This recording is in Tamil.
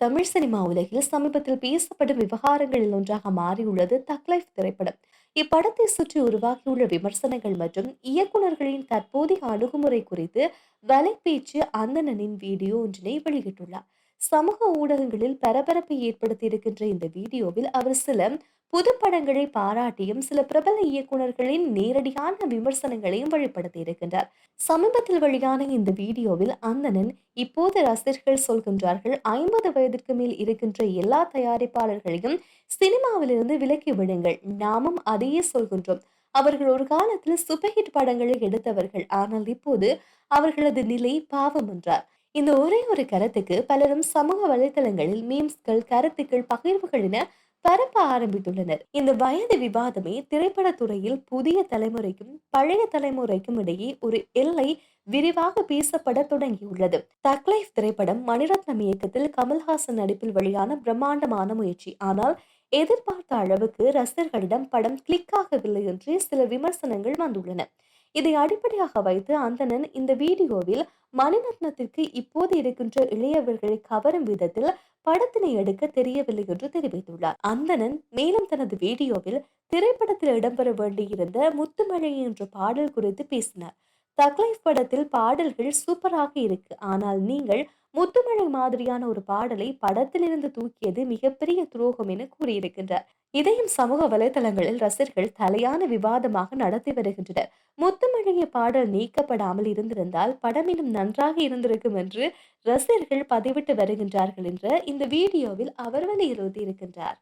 தமிழ் சினிமா உலகில் சமீபத்தில் பேசப்படும் விவகாரங்களில் ஒன்றாக மாறியுள்ளது தக் லைஃப் திரைப்படம். இப்படத்தை சுற்றி உருவாகியுள்ள விமர்சனங்கள் மற்றும் இயக்குனர்களின் தற்போதைய அணுகுமுறை குறித்து வலைபேச்சு அந்தணனின் வீடியோ ஒன்றினை வெளியிட்டுள்ளார். சமூக ஊடகங்களில் பரபரப்பை ஏற்படுத்தி இருக்கின்ற இந்த வீடியோவில் அவர் சில புது படங்களை பாராட்டியும் சில பிரபல இயக்குனர்களின் நேரடியான விமர்சனங்களையும் வெளிப்படுத்தி இருக்கின்றார் சமீபத்தில் வெளியான இந்த வீடியோவில் அந்தணன் இப்போது ரசிகர்கள் சொல்கின்றார்கள் ஐம்பது வயதிற்கு மேல் இருக்கின்ற எல்லா தயாரிப்பாளர்களையும் சினிமாவிலிருந்து விலக்கி விடுங்கள் நாமும் அதையே சொல்கின்றோம். அவர்கள் ஒரு காலத்தில் சூப்பர் ஹிட் படங்களை எடுத்தவர்கள் ஆனால் இப்போது அவர்களது நிலை பாவம் என்றார். இந்த ஒரே ஒரு கருத்துக்கு பலரும் சமூக வலைதளங்களில் மீம்ஸ்கள் கருத்துக்கள் பகிர்வுகள் என பரப்ப ஆரம்பித்துள்ளனர். இந்த வயது விவாதமே திரைப்பட துறையில் புதிய தலைமுறைக்கும் பழைய தலைமுறைக்கும் இடையே ஒரு எல்லை விரிவாக பேசப்பட தொடங்கியுள்ளது. தக்லைஃப் திரைப்படம் மணிரத்னம் இயக்கத்தில் கமல்ஹாசன் நடிப்பில் வெளியான பிரம்மாண்டமான முயற்சி. ஆனால் எதிர்பார்த்த அளவுக்கு ரசிகர்களிடம் படம் கிளிக் ஆகவில்லை என்று சில விமர்சனங்கள் வந்துள்ளன. இதை அடிப்படையாக வைத்து அந்தணன் இந்த வீடியோவில் மணிரத்னத்திற்கு இப்போது இருக்கின்ற இளையவர்களை கவரும் விதத்தில் படத்தினை எடுக்க தெரியவில்லை என்று தெரிவித்துள்ளார். அந்தணன் மேலும் தனது வீடியோவில் திரைப்படத்தில் இடம்பெற வேண்டியிருந்த முத்துமழை என்ற பாடல் குறித்து பேசினார். தக்லைஃப் படத்தில் பாடல்கள் சூப்பராக இருக்கு. ஆனால் நீங்கள் முத்துமழை மாதிரியான ஒரு பாடலை படத்திலிருந்து தூக்கியது மிகப்பெரிய துரோகம் என கூறியிருக்கின்றார். இதையும் சமூக வலைதளங்களில் ரசிகர்கள் தலையான விவாதமாக நடத்தி வருகின்றனர். முத்துமழைய பாடல் நீக்கப்படாமல் இருந்திருந்தால் படம் இன்னும் நன்றாக இருந்திருக்கும் என்று ரசிகர்கள் பதிவிட்டு வருகின்றார்கள் என்ற இந்த வீடியோவில் அவர் வலியுறுத்தி இருக்கின்றார்